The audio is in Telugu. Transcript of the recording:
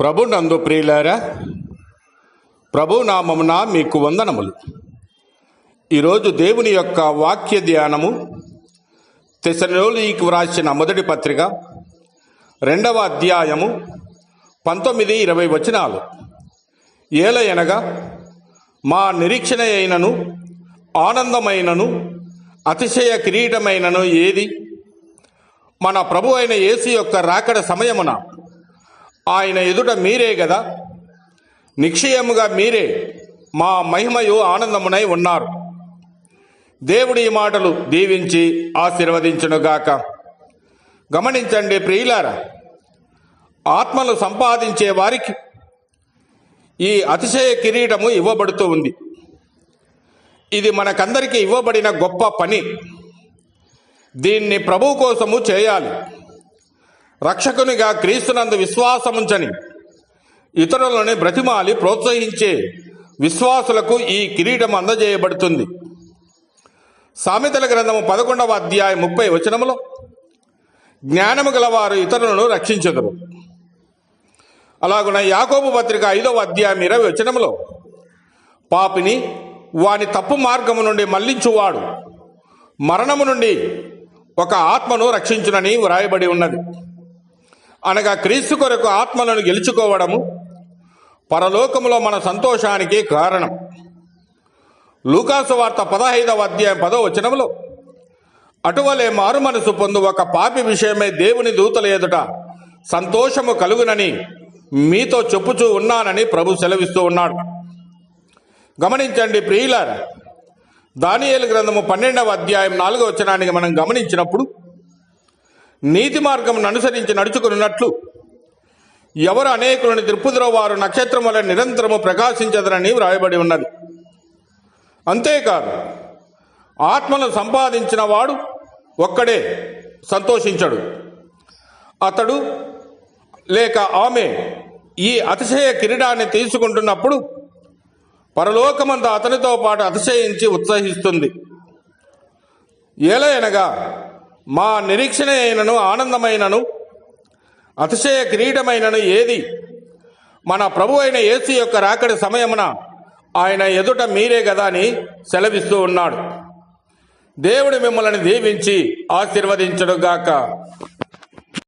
ప్రభు నందు ప్రియులారా ప్రభు నామమున మీకు వందనములు. ఈరోజు దేవుని యొక్క వాక్య ధ్యానము తెసలోనికి వ్రాసిన మొదటి పత్రిక రెండవ అధ్యాయము పంతొమ్మిది ఇరవై వచనాలు. ఏలయనగా మా నిరీక్షణ అయినను ఆనందమైనను అతిశయ కిరీటమైనను ఏది? మన ప్రభు అయిన యేసు యొక్క రాకడ సమయమున ఆయన ఎదుట మీరే కదా నిక్షయముగా మీరే మా మహిమయు ఆనందమునై ఉన్నారు. దేవుడి ఈ మాటలు దీవించి ఆశీర్వదించునుగాక గమనించండి ప్రియులారా ఆత్మలు సంపాదించే వారికి ఈ అతిశయ కిరీటము ఇవ్వబడుతూ ఉంది. ఇది మనకందరికీ ఇవ్వబడిన గొప్ప పని. దీన్ని ప్రభు కోసము చేయాలి. రక్షకునిగా క్రీస్తునందు విశ్వాసముంచని ఇతరులని బ్రతిమాలి ప్రోత్సహించే విశ్వాసులకు ఈ కిరీటం అందజేయబడుతుంది. సామెతల గ్రంథము పదకొండవ అధ్యాయం ముప్పై వచనములో జ్ఞానము గలవారు ఇతరులను రక్షించదురు. అలాగున యాకోబు పత్రిక ఐదవ అధ్యాయం ఇరవై వచనములో పాపిని వాని తప్పు మార్గము నుండి మళ్ళించువాడు. మరణము నుండి ఒక ఆత్మను రక్షించునని వ్రాయబడి ఉన్నది. అనగా క్రీస్తు కొరకు ఆత్మలను గెలుచుకోవడము పరలోకములో మన సంతోషానికి కారణం. లూకాసు వార్త పదహైదవ అధ్యాయం పదో వచనంలో అటువలే మారు మనసు పొందు ఒక పాపి విషయమై దేవుని దూతల ఎదుట సంతోషము కలుగునని మీతో చెప్పుచూ ఉన్నానని ప్రభు సెలవిస్తూ ఉన్నాడు. గమనించండి ప్రియులారా దానియేలు గ్రంథము పన్నెండవ అధ్యాయం నాలుగవ వచనానికి మనం గమనించినప్పుడు నీతి మార్గం అనుసరించి నడుచుకున్నట్లు. ఎవరు అనేకులను తిరుపతిలో వారు నక్షత్రం వల్ల నిరంతరము ప్రకాశించదరని వ్రాయబడి ఉన్నది. అంతేకాదు ఆత్మను సంపాదించిన వాడు ఒక్కడే సంతోషించడు. అతడు లేక ఆమె ఈ అతిశయ కిరీటాన్ని తీసుకుంటున్నప్పుడు పరలోకమంత అతనితో పాటు అతిశయించి ఉత్సహిస్తుంది. ఏలయనగా మా నిరీక్షణ అయినను ఆనందమైనను అతిశయ కిరీటమైనను ఏది? మన ప్రభు అయిన యేసు యొక్క రాకడి సమయమున ఆయన ఎదుట మీరే కదా అని సెలవిస్తూ ఉన్నాడు. దేవుడు మిమ్మల్ని దీవించి ఆశీర్వదించడుగాక.